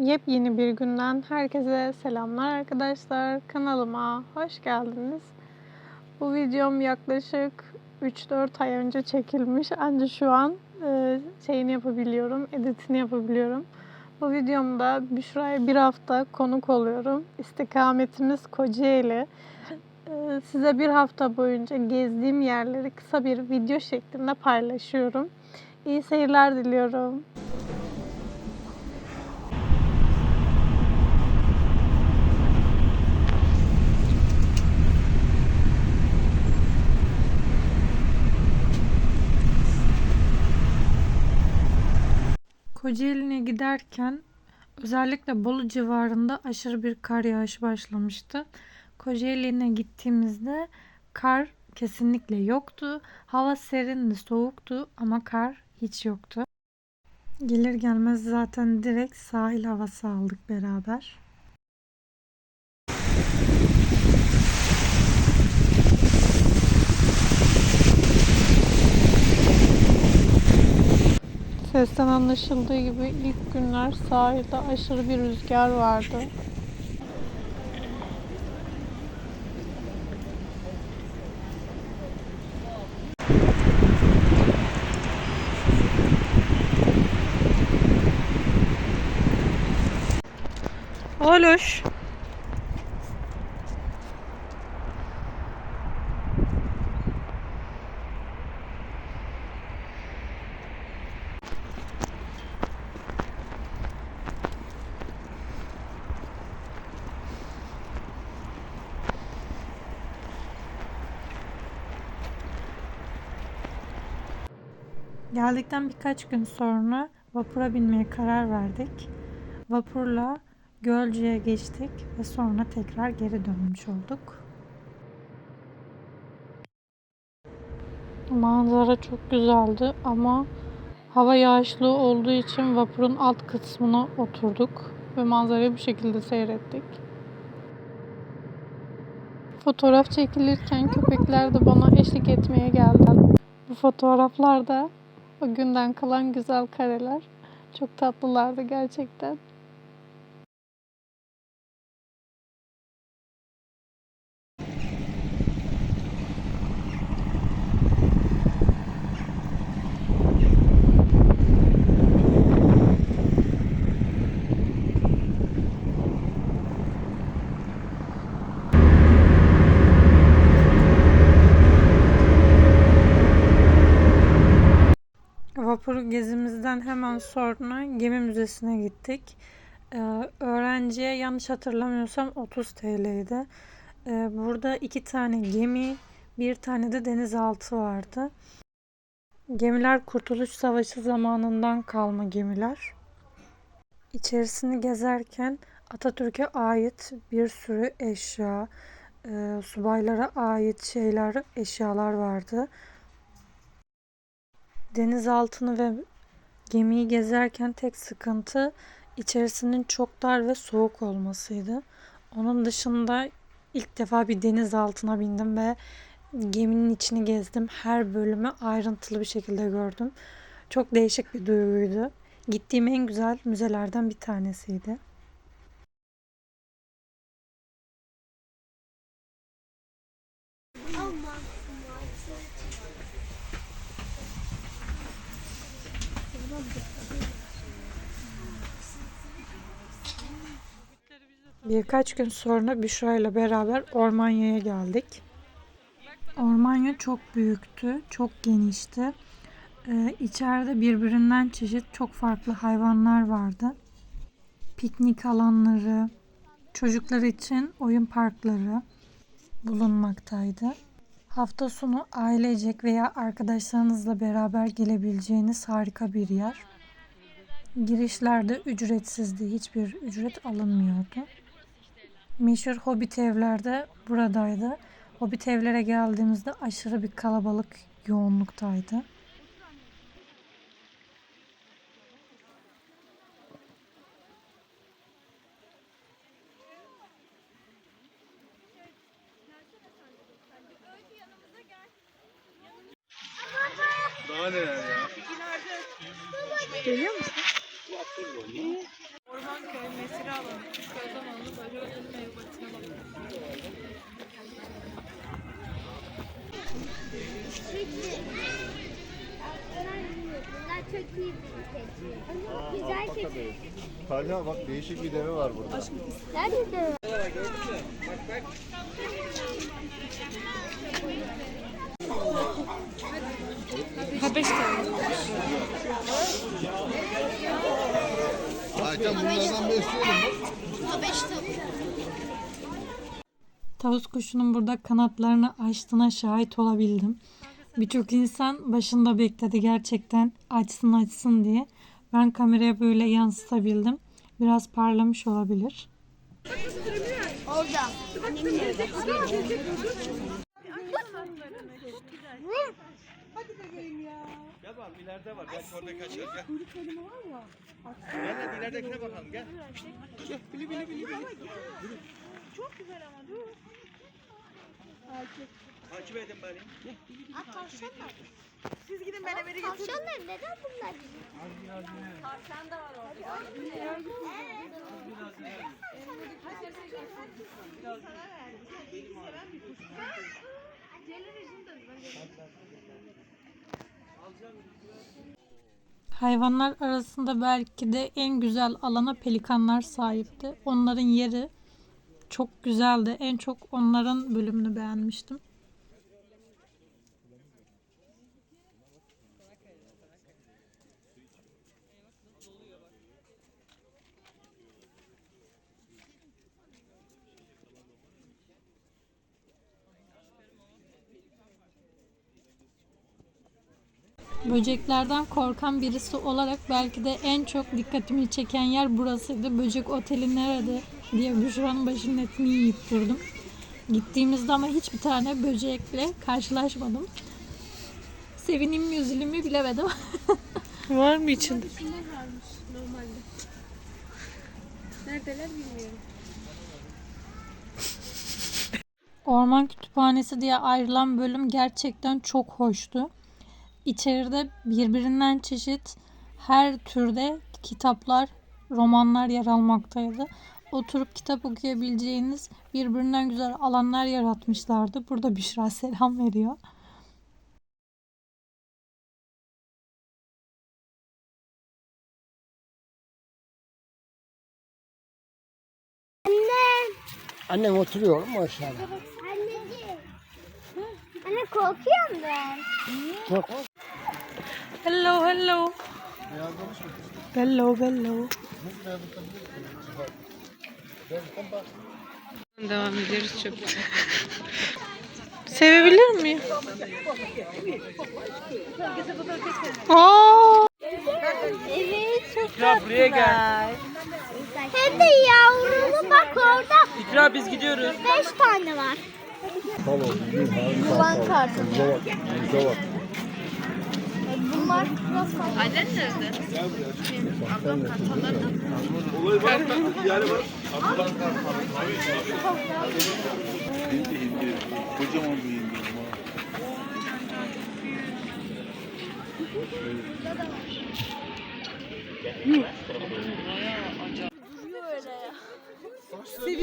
Yepyeni bir günden herkese selamlar arkadaşlar. Kanalıma hoş geldiniz. Bu videom yaklaşık 3-4 ay önce çekilmiş. Ancak şu an e, şeyini yapabiliyorum, editini yapabiliyorum. Bu videomda Büşra'ya bir hafta konuk oluyorum. İstikametimiz Kocaeli. E, size bir hafta boyunca gezdiğim yerleri kısa bir video şeklinde paylaşıyorum. İyi seyirler diliyorum. Kocaeli'ne giderken özellikle Bolu civarında aşırı bir kar yağışı başlamıştı. Kocaeli'ne gittiğimizde kar kesinlikle yoktu. Hava serindi, soğuktu ama kar hiç yoktu. Gelir gelmez zaten direkt sahil havası aldık beraber. Sesten anlaşıldığı gibi ilk günler sahilde aşırı bir rüzgar vardı. Oloş. Geldikten birkaç gün sonra vapura binmeye karar verdik. Vapurla Gölcük'e geçtik ve sonra tekrar geri dönmüş olduk. Manzara çok güzeldi ama hava yağışlı olduğu için vapurun alt kısmına oturduk ve manzarayı bu şekilde seyrettik. Fotoğraf çekilirken köpekler de bana eşlik etmeye geldi. Bu fotoğraflarda o günden kalan güzel kareler çok tatlılardı gerçekten. Vapur gezimizden hemen sonra gemi müzesine gittik. Ee, öğrenciye yanlış hatırlamıyorsam 30 TL'ydi. Ee, burada iki tane gemi, bir tane de denizaltı vardı. Gemiler Kurtuluş Savaşı zamanından kalma gemiler. İçerisini gezerken Atatürk'e ait bir sürü eşya, e, subaylara ait şeyler, eşyalar vardı denizaltını ve gemiyi gezerken tek sıkıntı içerisinin çok dar ve soğuk olmasıydı. Onun dışında ilk defa bir deniz altına bindim ve geminin içini gezdim. Her bölümü ayrıntılı bir şekilde gördüm. Çok değişik bir duyguydu. Gittiğim en güzel müzelerden bir tanesiydi. Birkaç gün sonra Büşra ile beraber Ormanya'ya geldik. Ormanya çok büyüktü, çok genişti. Ee, içeride birbirinden çeşit çok farklı hayvanlar vardı. Piknik alanları, çocuklar için oyun parkları bulunmaktaydı. Hafta sonu ailecek veya arkadaşlarınızla beraber gelebileceğiniz harika bir yer. Girişlerde ücretsizdi, hiçbir ücret alınmıyordu. Meşhur Hobbit evlerde buradaydı. Hobbit evlere geldiğimizde aşırı bir kalabalık yoğunluktaydı. Daha neler ya? Geliyor musun? Orman köy. Bunlar çok iyi bir keçi. Güzel keçi. Talha bak değişik bir deve var burada. Nerede? Ayten Tavus kuşunun burada kanatlarını açtığına şahit olabildim. Birçok insan başında bekledi gerçekten açsın açsın diye. Ben kameraya böyle yansıtabildim. Biraz parlamış olabilir. Orada. Gel bakalım ileride var. Belki orada kaçar gel. Gel hadi ileridekine bakalım gel. Gel bili bili bili bili. Çok güzel ama dur. Takip edin beni. Gel. Tavşanlar neden bunlar bizim? Hayvanlar arasında belki de en güzel alana pelikanlar sahipti. Onların yeri çok güzeldi. En çok onların bölümünü beğenmiştim. Böceklerden korkan birisi olarak belki de en çok dikkatimi çeken yer burasıydı. Böcek oteli nerede diye Büşra'nın başının etini yiyip durdum. Gittiğimizde ama hiçbir tane böcekle karşılaşmadım. Sevinim mi üzülüm mü bilemedim. Var mı içinde? Orman kütüphanesi diye ayrılan bölüm gerçekten çok hoştu. İçeride birbirinden çeşit her türde kitaplar, romanlar yer almaktaydı. Oturup kitap okuyabileceğiniz birbirinden güzel alanlar yaratmışlardı. Burada Büşra selam veriyor. Annem oturuyor mu aşağıda? Anneciğim. Anne korkuyorum ben. Çok. Hello, hello. Beyazlamış mı? Devam ediyoruz çok. Sevebilir miyim? Aa! Evet çok İkra buraya gel. Hem de yavrulu bak orada İkra biz gidiyoruz. beş tane var. Tamam. Yılan kartı. Bize bak. Bunlar nasıl? Kocaman bir hindi.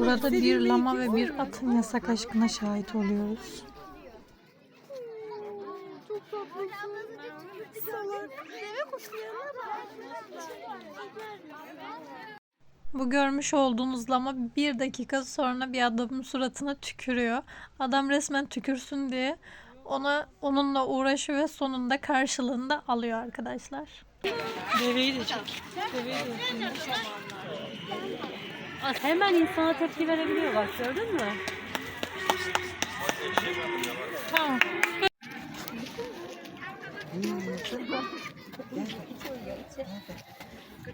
Burada bir lama ve bir atın yasak aşkına şahit oluyoruz. Çok tatlısın. Salak. Deve kuşu Bu görmüş olduğunuz lama bir dakika sonra bir adamın suratına tükürüyor. Adam resmen tükürsün diye ona onunla uğraşıyor ve sonunda karşılığını da alıyor arkadaşlar. Deveyi de çek. Deveyi de Hemen insana tepki verebiliyor bak gördün mü? Tamam. Bir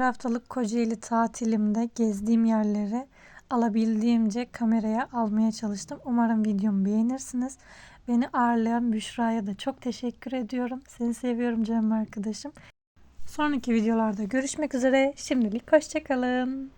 haftalık Kocaeli tatilimde gezdiğim yerleri alabildiğimce kameraya almaya çalıştım. Umarım videomu beğenirsiniz. Beni ağırlayan Büşra'ya da çok teşekkür ediyorum. Seni seviyorum canım arkadaşım. Son Sonraki videolarda görüşmek üzere. Şimdilik hoşçakalın.